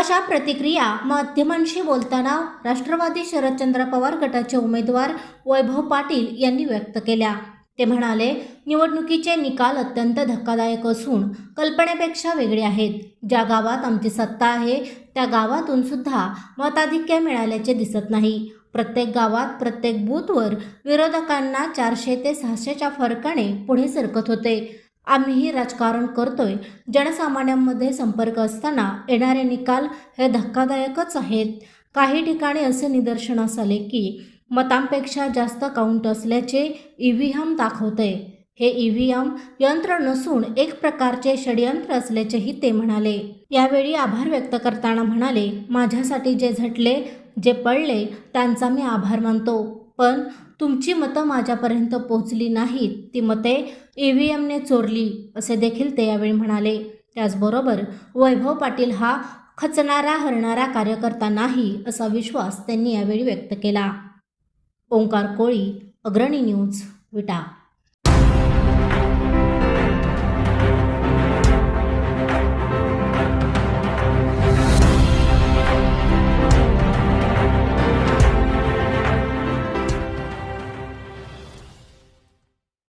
अशा प्रतिक्रिया माध्यमांशी बोलताना राष्ट्रवादी शरदचंद्र पवार गटाचे उमेदवार वैभव पाटील यांनी व्यक्त केल्या. ते म्हणाले निवडणुकीचे निकाल अत्यंत धक्कादायक असून कल्पनेपेक्षा वेगळे आहेत. ज्या गावात आमची सत्ता आहे त्या गावातून सुद्धा मताधिक्य मिळाल्याचे दिसत नाही. प्रत्येक गावात प्रत्येक बूथवर विरोधकांना चारशे ते सहाशेच्या फरकाने पुढे सरकत होते. आम्हीही राजकारण करतोय. जनसामान्यांमध्ये संपर्क असताना येणारे निकाल हे धक्कादायकच आहेत. काही ठिकाणी असे निदर्शनास आले की मतांपेक्षा जास्त काउंट असल्याचे ई व्ही एम दाखवते हे ईव्हीएम व्ही एम यंत्र नसून एक प्रकारचे षडयंत्र असल्याचेही ते म्हणाले. यावेळी आभार व्यक्त करताना म्हणाले माझ्यासाठी जे झटले जे पडले त्यांचा मी आभार मानतो. पण तुमची मतं माझ्यापर्यंत पोहोचली नाहीत. ती मते ई व्ही एमने चोरली असे देखील ते यावेळी म्हणाले. त्याचबरोबर वैभव पाटील हा खचणारा हरणारा कार्यकर्ता नाही असा विश्वास त्यांनी यावेळी व्यक्त केला. ओंकार कोळी अग्रणी न्यूज विटा.